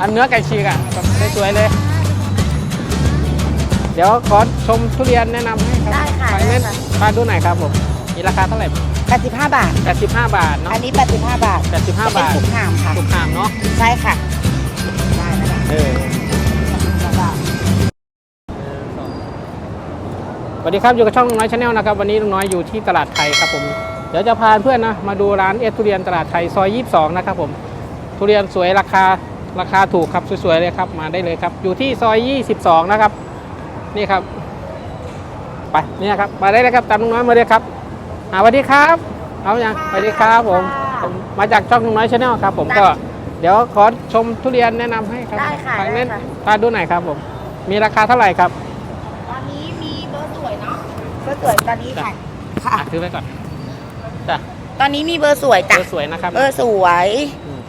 อันเนื้อไก่ฉีกอะแบบสวยๆเลย เดี๋ยวขอชมทุเรียนแนะนำให้ครับได้ค่ะไปเล่นได้ค่ะ มาดูหน่อยครับผมมีราคาเท่าไหร่85 บาท 85 บาทเนาะอันนี้ 85 บาท85 จะเป็นบาทสุกห่ามค่ะ ถูกหามเนาะใช่ค่ะ ได้นะคะเออสวัสดีครับอยู่กับช่องลุงน้อยชาแนลนะครับวันนี้ลุงน้อยอยู่ที่ตลาดไทยครับผมเดี๋ยวจะพาเพื่อนนะมาดูร้านเอสทุเรียนตลาดไทยซอย 22 นะครับผมทุเรียนสวยราคา ราคาถูกครับสวยๆเลยครับมาได้เลยครับ อยู่ที่ซอย 22 นะครับ นี่ครับ ไปเนี่ยครับมาได้เลยครับตามลุงน้อยมาเลยครับอ่าสวัสดีครับ เอาอย่างสวัสดีครับผมผมมาจากช่องลุงน้อยชาแนลครับ ผมก็ เดี๋ยวขอชมทุเรียนแนะนำให้ครับได้ค่ะทางได้เล่นค่ะตาดูหน่อยครับผม มีราคาเท่าไหร่ครับตอนนี้มีเบอร์สวยเนาะเบอร์สวยตอนนี้ค่ะค่ะ อะถือไว้ก่อนจ้ะตอนนี้มีเบอร์สวยเบจ้ะอร์สวยนะครับเบอร์สวยม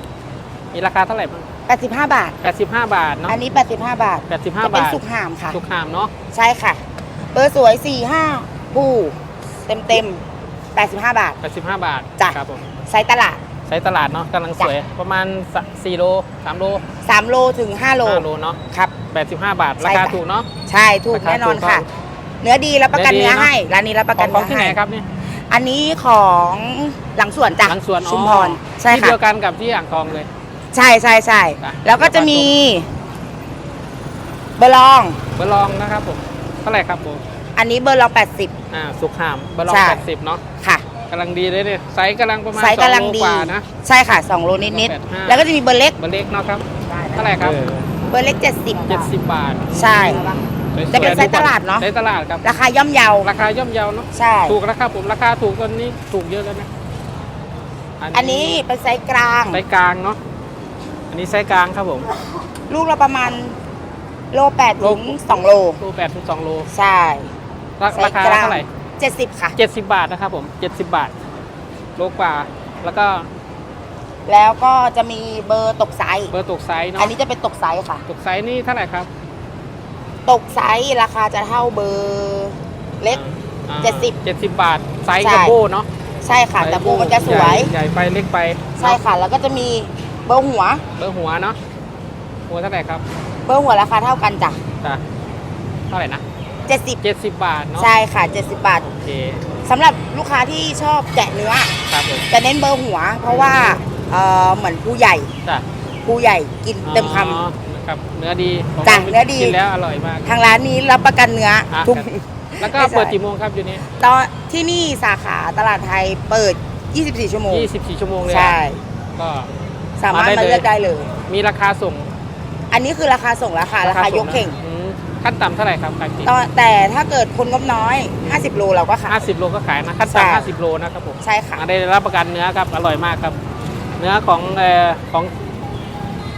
มีราคาเท่าไหร่บ้าง 85 บาท 85 บาทเนาะอันนี้ 85 บาท 85จะเป็นบาทสุกห่ามค่ะทุกหามเนาะใช่ค่ะ เบอร์สวย 4 5ผู้เต็มเต็มๆ85 บาท 85 บาทจ้ะ ครับผมไซส์ตลาด ใช้ตลาดเนาะกำลังสวย ประมาณ4โล3โล3 โลถึง 5 โล5โลเนาะครับ 85 บาท ใช่ราคาค่ะ ถูกเนาะ ใช่ถูกราคาแน่นอนถูกค่ะ ต้องเนื้อดีรับประกันเนื้เนื้ออดีเนอะ ให้ร้านนี้รับประขกัอนงของเนื้อที่ไหนให้ครับนี่อันนี้ของหลังสวนจ้ะหลังสวนชุมอ๋อพรใช่ที่ค่ะ เดียวกันกับที่อ่างทองเลย ใช่ใช่ใช่จ้ะแล้วก็จะมีเบอร์ลอง เบอร์ลองนะครับผมเท่าไหร่ครับผมอันนี้เบอร์ลองอ่าสุกหามเบอร์ลองใช่80เนาะ80ค่ะกำลังดีเลยเนี่ยไซส์กำลังประมาณไซส์กำลังสอโดีกว่านะ ใช่ค่ะ 2 โลนิด85 ๆ แล้วก็จะมีเบอร์เล็ก เบอร์เล็กเนาะครับเท่าไหร่ครับเบอร์เล็ก70 70บาทใช่สวยๆจะเป็นไซส์ตลาดเนอะไซส์ตลาดครับ ราคาย่อมเยา ราคาย่อมเยาเนาะใช่ ถูกราคาผมราคาถูกตอนนี้ถูกเยอะแล้วนะอันนี้เป็นไซส์กลาง ไซส์กลางเนาะ อันนี้ไซส์กลางครับผม ลูกละประมาณโล8ถึง2โลโลแปดถึงสองโลใช่ ราไซราส์คากลาง เท่าไหร่70ค่ะ70บาทนะครับผม70บาท โลกว่า แล้วก็แล้วก็จะมีเบอร์ตกไซส์เบอร์ตกไซส์เนาะอันนี้จะเป็นตกไซส์ค่ะ ตกไซส์นี่เท่าไหร่ครับตกไซส์ราคาจะเท่าเบอร์เล็ก อ่า70 70บาท ไซส์ใช่ กับโบเนาะใช่ค่ะ แต่บูมันจะสวย ใหญ่ใหญ่ไปเล็กไปใช่ค่ะ แล้วก็จะมีเบอร์หัว เบอร์หัวเนาะหัวเท่าไหร่ครับเบอร์หัวราคาเท่ากันจ้ะจ้ะเท่าไหร่นะ70 70บาทเนาะใช่ค่ะ70บาท โอเคสำหรับลูกค้าที่ชอบแกะเนื้อ ครับผมจะเน้นเบอร์หัว เพราะว่าเอ่อเหมือนผู้ใหญ่จ้ะผู้ใหญ่กินเต็มคอ๋อครับเนื้อดีผมจ้ะว่าเนื้อดี กินแล้วอร่อยมากำทางร้านนี้รับประกันเนื้ออะทุก ครับ แล้วก็ไม่ใช่ เปิดกี่โมงครับอยู่นี่ตอนที่นี่สาขาตลาดไทยเปิด 24 ชั่วโมง 24 ชั่วโมงเลยใช่ ก็ สามารถมาได้มาเลยเลือกได้เลย มีราคาส่ง อันนี้คือราคาส่งราคาราคายกเข่งอืมขั้นต่ำเท่าไหร่ครับขายปีกตอนแต่ถ้าเกิดคนงบน้อย 50 โลเราก็ขาย50 โลก็ขายนะขั้นใช่ต่ำ50 โลนะครับผมใช่ค่ะมาได้รับประกันเนื้อครับอร่อยมากครับ เนื้อของเอ่อของ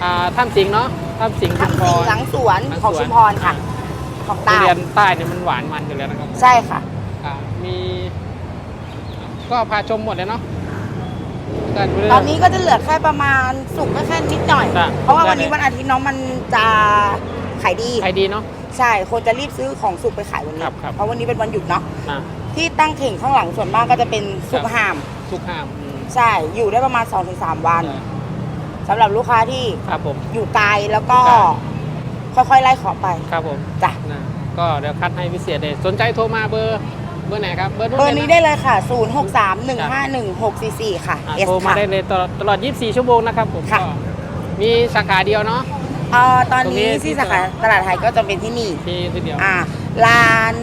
อ่าท่านสิงห์เนาะท่านสิงห์ชุทั้มงพสี่รหลังสวนหลังของสวนชุมพรค่ะ ของทุใต้เรียนใต้เนี่ยมันหวานมันอยู่แล้วนะครับ ใช่ค่ะอ่ามี ก็พาชมหมดเลยเนาะ ก็ดูตอนนี้ก็จะเหลือแค่ประมาณสุกแค่แค่นิดหน่อย จ้ะเพราะว่าวันนี้ได้เลย วันอาทิตย์น้องมันจะขายดี ขายดีเนาะ ใช่ คนจะรีบซื้อของสุกไปขายวันนี้ ครับครับ เพราะวันนี้เป็นวันหยุดเนาะนะที่ตั้งเข่งข้างหลังส่วนมากก็จะเป็นสุกครับหามทุกห้ามอืมใช่ อยู่ได้ประมาณ 2-3 วันใช่สำหรับลูกค้าที่ครับผม อยู่ไกลแล้วก็ครับ ค่อยๆไล่ขอไป ครับผมจ้ะ นะก็เดี๋ยวคัดให้พิเศษเลย สนใจโทรมาเบอร์ เบอร์ไหนครับเบอร์เบอร์นี้ลยะได้เลยค่ะ 0631511644ค่ะอะ S โทรมาค่ะ ได้เลยตลอดตลอด 24 ชั่วโมงนะครับผมค่ะ ก็มีสาขาเดียวเนาะ เอ่อตอนตรงนี้นี้ที่ที่สาขาตลาดไทยก็จะเป็นที่นี่ ที่ที่เดียว อ่าลาน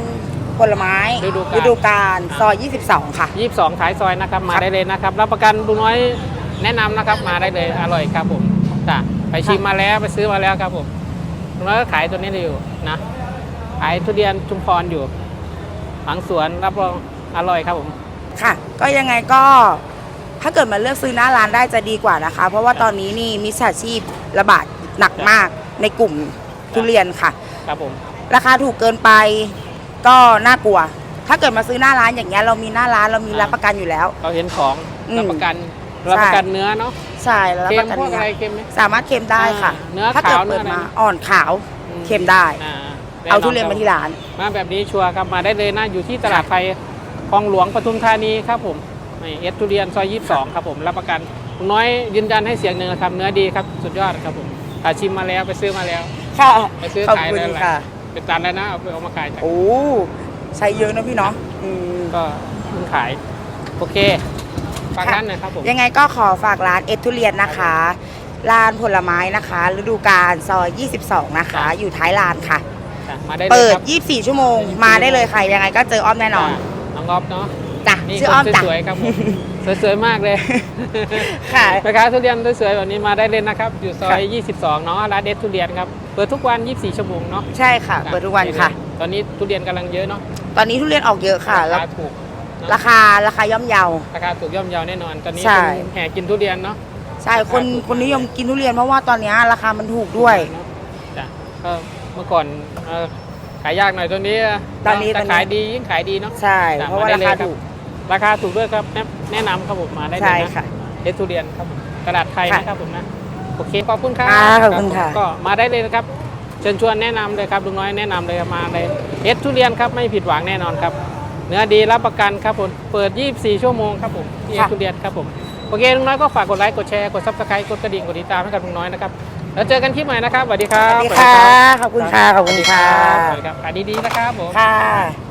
ผลไม้ฤดูกาล ดูกาลอ่าซอย 22 ค่ะ 22ท้ายซอยนะครับมาครับได้เลยนะครับรับประกันลุงน้อยแนะนำนะครับมาได้เลยอร่อยครับผมจ้ะไปชิมมาแล้วไปซื้อมาแล้วครับผมลุงน้อยก็ขายตัวนี้อยู่นะขายทุเรียนชุมพรอยู่ หลังสวนรับรองอร่อยครับผม ค่ะ ก็ยังไงก็ถ้าเกิดมาเลือกซื้อหน้าร้านได้จะดีกว่านะคะ เพราะว่าตอนนี้นี่มิจฉาชีพระบาดหนักมากในกลุ่มทุเรียนค่ะ ครับผม ราคาถูกเกินไปก็น่ากลัว ถ้าเกิดมาซื้อหน้าร้านอย่างเงี้ยเรามีหน้าร้านเรามีรับประกันอยู่แล้ว เราเห็นของอืม รับประกันรับประกันเนื้อเนาะใช่แล้วรับเค็ปมระกันพวกเนื้อะไรอเค็มไหม สามารถเค็มได้ค่ะ อ่าเนื้อถ้าเกิดขาวเปิดเนื้อมาอะไรอ่อนขาวอืม เค็มได้ อ่า เอาทุเรียนมาที่ร้าน มาแบบนี้ชัวร์ครับมาได้เลยนะอยู่ที่ตลาดไทยคลองหลวงปทุมธานีครับผมนี่เอสทุเรียนซอย22 ครับผมรับประกันลุงน้อยยืนยันให้เสียงหนึ่งนะครับเนื้อดีครับสุดยอดครับผมอาชิมมาแล้วไปซื้อมาแล้ว ค่ะ ไปซื้อขอบขายคุณเลยแหละค่ะ เป็นตันแล้วนะเอาไปเอามาขายจากโอ้ใช้เยอะนะพี่เนาะอืมก็เพิ่งขาย โอเคฝากร้านหน่อยครับผม ยังไงก็ขอฝากร้านเอทุเรียนนะคะร้านผลไม้นะคะ ฤดูกาลซอย 22 นะคะ อยู่ท้ายร้านค่ะ จ้ะมาได้เลยเปิด ครับ24 ชั่วโมง มาได้เลยค่ะยังไงก็เจออ้อมแน่นอนจ้ะน้องออฟเนาะจ้ะนี่ชื่อคอ้อมนจ้ะ สวยๆครับผมสวยๆมากเลยค่ะ แม่ค้าทุเรียนสวยๆแบบนี้มาได้เลยนะครับ อยู่ซอค่ะย22 เนาะร้านเด็ดทุเรียนครับเปิดทุกวัน 24 ชั่วโมงเนาะใช่ค่ะ เปิดทุกวันค่ะ ตอนนี้ทุเรียนกำลังเยอะเนาะตอนนี้ทุเรียนออกเยอะค่ะราแล้วคาถูกเนอะราคาราคาย่อมเยา ราคาถูกย่อมเยาแน่นอน ตอนนี้ใช่เป็นแห่กินทุเรียนเนาะ ใช่คนราคาถูกคนนิยมกินทุเรียนเพราะว่าตอนนี้ราคามันถูกด้วย เนอะจ้ะก็ เมื่อก่อนเอ่อขายยากหน่อยตอนนี้ตอนนี้ แต่ตอนนี้ขายดียิ่งขายดีเนาะ ใช่จ้เพราะว่าได้ราเลยคาบถูก ราคาถูกด้วยครับ แนะแนะนำครับผมมาได้เลยใช่นะค่ะเด็ดทุเรียนครับผมตลาดไทยค่ะนะครับผมนะ โอเคขอบคุณครับอ่าขอบคุณค่ะ รับผมก็มาได้เลยนะครับ เชิญชวนแนะนำเลยครับลุงน้อยแนะนำเลยครับมาเลยเอ็ดทุเรียนครับไม่ผิดหวังแน่นอนครับ เนื้อดีรับประกันครับผมเปิด 24 ชั่วโมงครับผมที่เอ็ดทุเรียนครับผมโอเคลุงน้อยก็ฝากกดไลค์กดแชร์กดซับสไครต์กดกระดิ่งกดติดตามให้กับลุงน้อยนะครับ แล้วเจอกันคลิปใหม่นะครับสวัสดีคสรับวัสดีค่ะ ขอบคุณค่ะ ขอบคุณค่ะสวัสดีครับขายดีๆนะครับผม ค่ะ